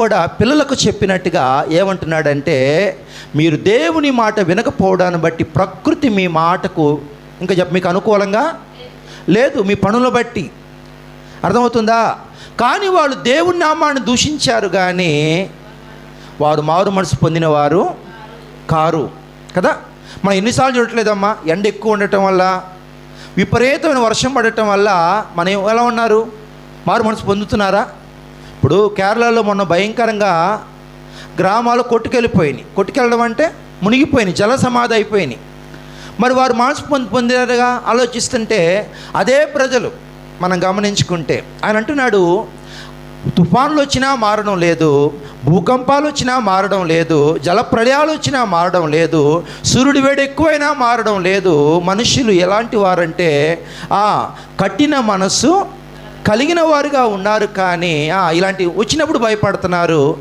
కూడా పిల్లలకు చెప్పినట్టుగా ఏమంటున్నాడంటే మీరు దేవుని మాట వినకపోవడాన్ని బట్టి ప్రకృతి మీ మాటకు ఇంకా చెప్ప మీకు అనుకూలంగా? లేదు మీ పనులు బట్టి. అర్థమవుతుందా? కానీ వాళ్ళు దేవుని నామాన్ని దూషించారు కానీ వారు మారు మనసు పొందినవారు కారు. కదా? మనం ఎన్నిసార్లు చూడట్లేదమ్మా ఎండ ఎక్కువ ఉండటం వల్ల విపరీతమైన వర్షం పడటం వల్ల మనం ఎలా ఉన్నారు? మారు మనసు పొందుతున్నారా? ఇప్పుడు కేరళలో మొన్న భయంకరంగా గ్రామాలు కొట్టుకెళ్ళిపోయినాయి. కొట్టుకెళ్ళడం అంటే మునిగిపోయినాయి జల సమాధి అయిపోయినాయి. మరి వారు మనసు పొంది పొందారుగా ఆలోచిస్తుంటే అదే ప్రజలు మనం గమనించుకుంటే ఆయన అంటున్నాడు తుఫాన్లు వచ్చినా మారడం లేదు భూకంపాలు వచ్చినా మారడం లేదు జలప్రళయాలు వచ్చినా మారడం లేదు సూర్యుడి వేడి ఎక్కువైనా మారడం లేదు మనుషులు ఎలాంటి వారంటే ఆ కఠిన మనస్సు కలిగిన వారుగా ఉన్నారు కానీ ఇలాంటి వచ్చినప్పుడు భయపడుతున్నారు.